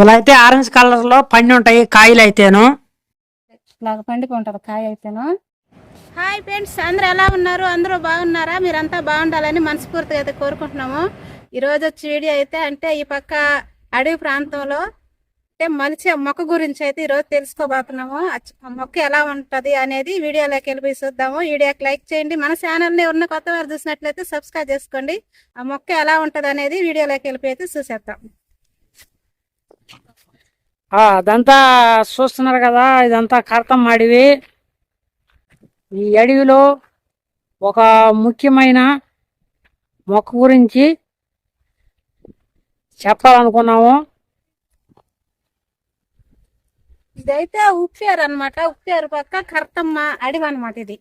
ఇలా అయితే ఆరెంజ్ కలర్లో పండి ఉంటాయి కాయలు అయితేను. ఇలాగ పండుకుంటారు కాయ అయితేను. హాయ్ ఫ్రెండ్స్ అందరూ ఎలా ఉన్నారు? అందరూ బాగున్నారా? మీరంతా బాగుండాలని మనస్ఫూర్తిగా అయితే కోరుకుంటున్నాము. ఈరోజు వచ్చి వీడియో అయితే అంటే ఈ పక్క అడవి ప్రాంతంలో అంటే మలిచే మొక్క గురించి అయితే ఈరోజు తెలుసుకోబోతున్నాము. ఆ మొక్క ఎలా ఉంటది అనేది వీడియోలోకి వెళ్ళి చూద్దాము. వీడియోకి లైక్ చేయండి. మన ఛానల్ని ఉన్న కొత్త వారు చూసినట్లయితే సబ్స్క్రైబ్ చేసుకోండి. ఆ మొక్క ఎలా ఉంటది అనేది వీడియోలోకి వెళ్ళి అయితే చూసేద్దాం. అదంతా చూస్తున్నారు కదా ఇదంతా కర్తం అడవి ఈ అడవిలో ఒక ముఖ్యమైన మొక్క గురించి చెప్పాలనుకున్నాము. ఇదైతే ఉప్పారు అనమాట ఉప్పారు పక్క కర్తమ్మ అడవి అనమాట ఇది.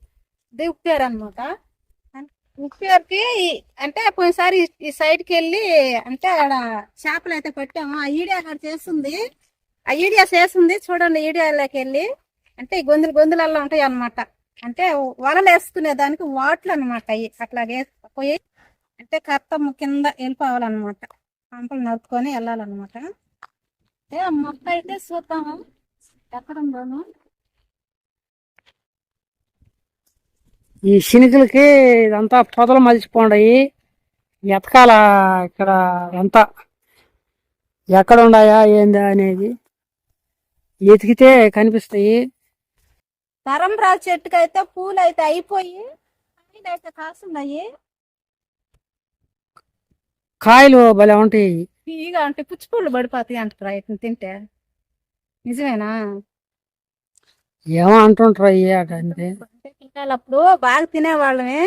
ఇది ఉప్పారు అనమాట ఉప్పారుకి అంటే పోయినసారి ఈ- ఈ సైడ్కి వెళ్ళి అంటే ఆడ చేపలు అయితే పట్టాము. ఆ అక్కడ చేస్తుంది. ఆ ఈడియా చేస్తుంది చూడండి ఈడియాలోకి వెళ్ళి అంటే ఈ గొంతులు గొంతులలో ఉంటాయి అన్నమాట. అంటే వలలు వేసుకునే దానికి వాట్లు అనమాట అవి అట్లా పోయి అంటే కర్తమ్మ కింద వెళ్ళిపోవాలన్నమాట. పంపలు నడుపుకొని వెళ్ళాలన్నమాట. అంటే ఆ మొక్క అయితే చూద్దాము. ఎక్కడ ఉందోను? ఈ శనికులకి ఇదంతా పొదలు మలిచిపోండాయి. ఎతకాల ఇక్కడ అంతా? ఎక్కడ ఉన్నాయా ఏందా అనేది? ఎతికితే కనిపిస్తాయి. తరంబ్రా చెట్టుకి అయితే పూలు అయితే అయిపోయి కాయలు అయితే కాస్తున్నాయి కాయలు భలే ఉంటాయి. తీగా అంటే పుచ్చి పూలు పడిపోతాయి అంటారు వాటిని తింటే. నిజమేనా? ఏమో అంటుంటారు అయ్యి అట అంటే. అంటే పిల్లలు అప్పుడు బాగా తినేవాళ్ళమే.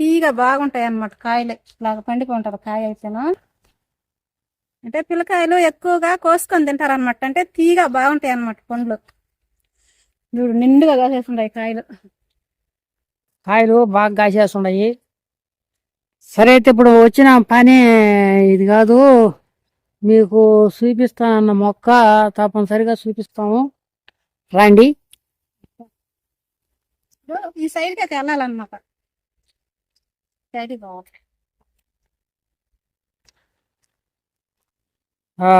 తీగా బాగుంటాయి అన్నమాట కాయలు. ఇలాగ పండుకుంటారు కాయ అయితేను. అంటే పిల్లకాయలు ఎక్కువగా కోసుకొని తింటారు అనమాట అంటే తీగా బాగుంటాయి అన్నమాట పండ్లు. చూడు నిండుగా కాసేస్తుంటాయి కాయలు. కాయలు బాగా కాసేస్తున్నాయి. సరే అయితే ఇప్పుడు వచ్చిన పని ఇది కాదు. మీకు చూపిస్తానన్న మొక్క తప్పనిసరిగా చూపిస్తాము. రండి. ఈ సైడ్కి అయితే వెళ్ళాలన్నమాట. సైడ్ బాగుంటాయి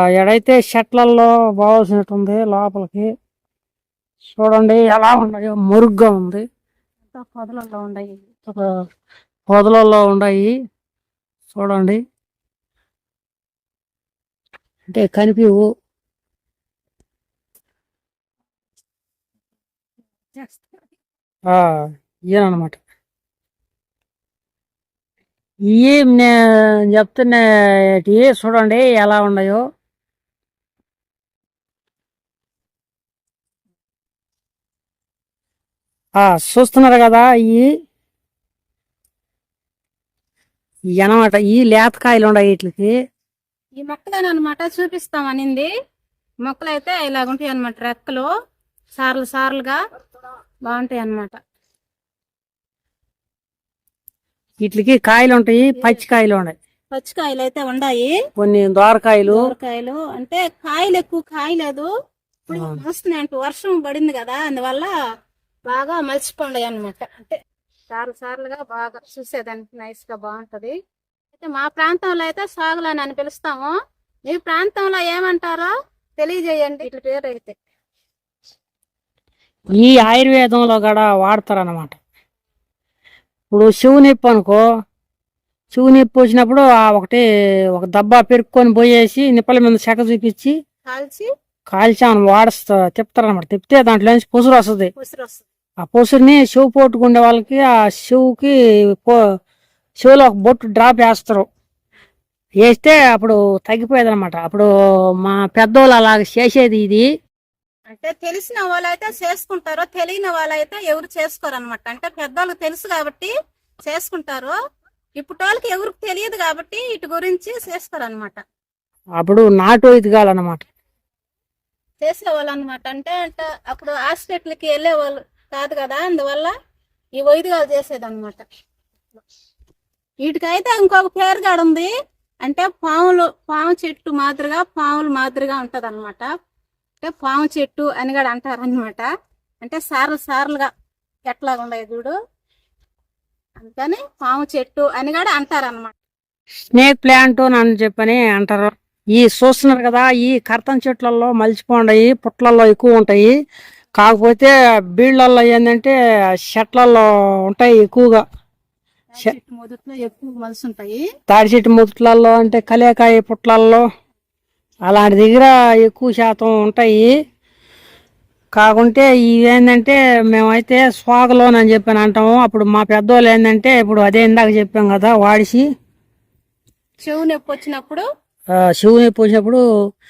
ఎడైతే షట్లల్లో బాగాల్సినట్టుంది లోపలికి. చూడండి ఎలా ఉన్నాయో మురుగ్గా ఉంది. పొదలలో ఉన్నాయి పొదలలో ఉన్నాయి. చూడండి. అంటే కనిపివు. ఆ, ఇయ్యనమాట ఇవి నేను చెప్తున్న చూడండి ఎలా ఉన్నాయో. ఆ, చూస్తున్నారు కదా ఈ అనమాట ఈ లేతకాయలు ఉన్నాయి వీటికి. ఈ మొక్కలను అనమాట చూపిస్తాం అనింది. మొక్కలు అయితే ఇలాగుంటాయి అనమాట రెక్కలు. సార్లు సార్లుగా బాగుంటాయి అన్నమాట వీటికి కాయలు ఉంటాయి పచ్చి కాయలు ఉన్నాయి పచ్చికాయలు అయితే ఉన్నాయి కొన్ని దోరకాయలు. కూరకాయలు అంటే కాయలు ఎక్కువ కాయలేదు ఇప్పుడు వస్తున్నాయి అంటే వర్షం పడింది కదా అందువల్ల బాగా మలిచిపోండాయి అన్నమాట అంటే సార్లు సార్లుగా బాగా చూసేదానికి నైస్గా బాగుంటది. అయితే మా ప్రాంతంలో అయితే సాగులని అని పిలుస్తాము. మీ ప్రాంతంలో ఏమంటారో తెలియజేయండి. ఇట్ల పేరు అయితే ఈ ఆయుర్వేదంలో కూడా వాడతారు అనమాట ఇప్పుడు శివు నొప్పి అనుకో శివు నొప్పి వచ్చినప్పుడు ఆ ఒకటి ఒక దబ్బా పెరుక్కొని పోయేసి నిప్పల మీద చెక్క చూపించి కాల్చి కాల్చామని వాడస్తా తిప్పుతారు అనమాట తిప్పితే దాంట్లో నుంచి పొసురు వస్తుంది. ఆ పొసురుని శివు పోటుకుండే వాళ్ళకి ఆ శివుకి శివులో ఒక బొట్టు డ్రాప్ వేస్తారు. వేస్తే అప్పుడు తగ్గిపోయేది అనమాట అప్పుడు మా పెద్దోళ్ళు అలాగ చేసేది ఇది. అంటే తెలిసిన వాళ్ళైతే చేసుకుంటారు తెలియని వాళ్ళైతే ఎవరు చేసుకోరు అనమాట అంటే పెద్దవాళ్ళకి తెలుసు కాబట్టి చేసుకుంటారు ఇప్పుడు వాళ్ళకి ఎవరికి తెలియదు కాబట్టి ఇటు గురించి చేసుకోరు అనమాట అప్పుడు నాటు ఇది కావాలన్నమాట చేసేవాళ్ళు అనమాట అంటే అంటే అప్పుడు హాస్పిటల్కి వెళ్ళేవాళ్ళు కాదు కదా అందువల్ల ఈ వైద్యాలు చేసేది అనమాట వీటికైతే ఇంకొక పేరు కాడ ఉంది అంటే పాములు పాము చెట్టు మాదిరిగా పాములు మాదిరిగా ఉంటది అనమాట అంటే పాము చెట్టు అని కూడా అంటారు అనమాట అంటే సార్లు సార్లుగా ఎట్లా ఉండదు చూడు. అందుకని పాము చెట్టు అని కూడా అంటారు అనమాట స్నేక్ ప్లాంట్ అని చెప్పని అంటారు. ఈ చూస్తున్నారు కదా ఈ కర్తం చెట్లలో మలిచిపోండాయి పుట్లలో ఎక్కువ ఉంటాయి. కాకపోతే బీళ్ళల్లో ఏంటంటే చెట్లలో ఉంటాయి ఎక్కువగా. మొదట్లో ఎక్కువ మలిసి ఉంటాయి తాడి చెట్టు ముట్లలో అంటే కలేకాయ పుట్లల్లో అలాంటి దగ్గర ఎక్కువ శాతం ఉంటాయి. కాకుంటే ఇవేంటంటే మేమైతే స్వాగలోన్ అని చెప్పని అంటాము. అప్పుడు మా పెద్దోళ్ళు ఏంటంటే ఇప్పుడు అదే ఇందాక చెప్పాం కదా వాడిసి. చెవు నొప్పి వచ్చినప్పుడు పోసినప్పుడు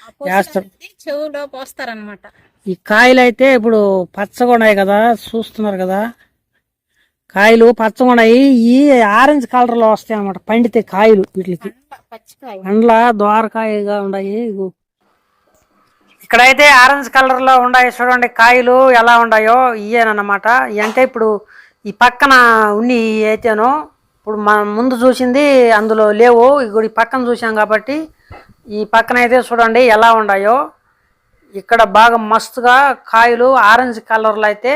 ఆ పొస వేస్తారు. చెవులో పోస్తారనమాట ఈ కాయలు అయితే ఇప్పుడు పచ్చగా ఉన్నాయి కదా చూస్తున్నారు కదా. కాయలు పచ్చగా ఉన్నాయి. ఈ ఆరెంజ్ కలర్లో వస్తాయి అన్నమాట. పండితే కాయలు వీటికి. పచ్చికాయ పండ్ల ద్వారకాయగా ఉన్నాయి. ఇగో. ఇక్కడైతే ఆరెంజ్ కలర్లో ఉన్నాయి. చూడండి కాయలు ఎలా ఉన్నాయో. ఇయేనమాట అంటే ఇప్పుడు ఈ పక్కన ఉన్ని అయితేనో ఇప్పుడు మనం ముందు చూసింది అందులో లేవు. ఇప్పుడు ఈ పక్కన చూసాం కాబట్టి ఈ పక్కన అయితే చూడండి ఎలా ఉన్నాయో. ఇక్కడ బాగా మస్తుగా కాయలు ఆరెంజ్ కలర్లో అయితే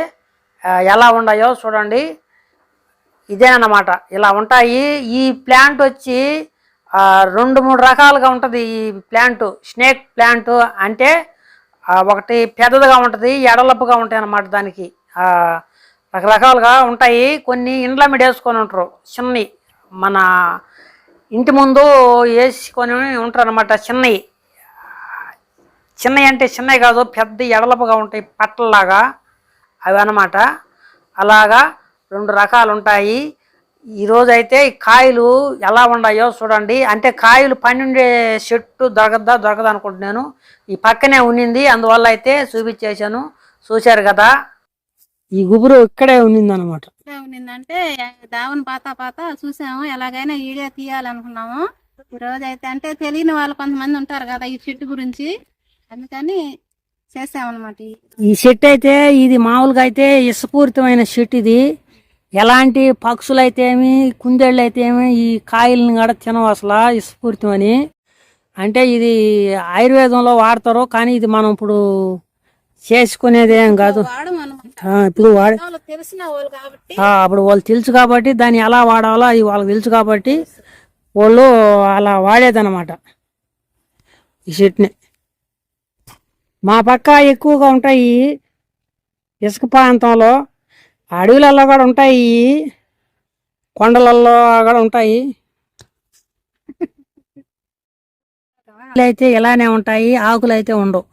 ఎలా ఉన్నాయో చూడండి. ఇదే అన్నమాట ఇలా ఉంటాయి. ఈ ప్లాంట్ వచ్చి రెండు మూడు రకాలుగా ఉంటుంది ఈ ప్లాంట్. స్నేక్ ప్లాంట్ అంటే ఒకటి పెద్దదిగా ఉంటుంది ఎడలప్పుగా ఉంటాయి అన్నమాట దానికి రకరకాలుగా ఉంటాయి. కొన్ని ఇండ్ల మీద వేసుకొని ఉంటారు. చిన్నవి. మన ఇంటి ముందు వేసుకొని ఉంటారు అనమాట చిన్నవి. చిన్నవి అంటే చిన్నవి కాదు పెద్ద ఎడలపుగా ఉంటాయి పట్టలాగా అవి అన్నమాట. అలాగా రెండు రకాలు ఉంటాయి ఈరోజు అయితే ఈ కాయలు ఎలా ఉన్నాయో చూడండి. అంటే కాయలు పండిండే చెట్టు దొరకద్దా దొరకదు అనుకుంటున్నాను ఈ పక్కనే ఉన్నింది. అందువల్ల అయితే చూపించేశాను. చూశారు కదా? ఈ గుబురు ఇక్కడే ఉన్నింది అనమాట ఉన్నిందంటే దావన్ పాత పాత చూసాము. ఎలాగైనా వీడియో తీయాలనుకున్నాము. ఈ రోజు అయితే అంటే తెలియని వాళ్ళు కొంతమంది ఉంటారు కదా ఈ చెట్టు గురించి. అందుకని చేసామన్నమాట ఈ- ఈ చెట్టు అయితే ఇది మామూలుగా అయితే ఇష్టపూరితమైన చెట్టు ఇది. ఎలాంటి పక్షులు అయితే ఏమి కుందేళ్ళు అయితే ఏమి ఈ కాయలను కూడా తినవు అసలు ఇష్టపూరితం అని అంటే ఇది ఆయుర్వేదంలో వాడతారు కానీ ఇది మనం ఇప్పుడు చేసుకునేది ఏం కాదు. ఇప్పుడు వాడే అప్పుడు వాళ్ళు తెలుసు కాబట్టి దాన్ని ఎలా వాడాలో అది వాళ్ళకి తెలుసు కాబట్టి వాళ్ళు అలా వాడేదన్నమాట. ఈ చెట్టుని. మా పక్క ఎక్కువగా ఉంటాయి ఇసుక ప్రాంతంలో అడవులలో కూడా ఉంటాయి. కొండలలో కూడా ఉంటాయి. అయితే ఇలానే ఉంటాయి. ఆకులు అయితే ఉండవు.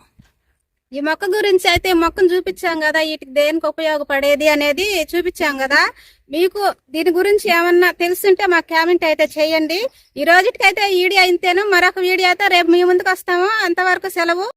ఈ మొక్క గురించి అయితే మొక్కను చూపించాం కదా. వీటికి దేనికి ఉపయోగపడేది అనేది చూపించాం కదా. మీకు దీని గురించి ఏమన్నా తెలుసుంటే మాకు కామెంట్ అయితే చేయండి. ఈ రోజుకైతే వీడియో అయితేను మరొక వీడియోతో రేపు మీ ముందుకు వస్తాము. అంతవరకు సెలవు.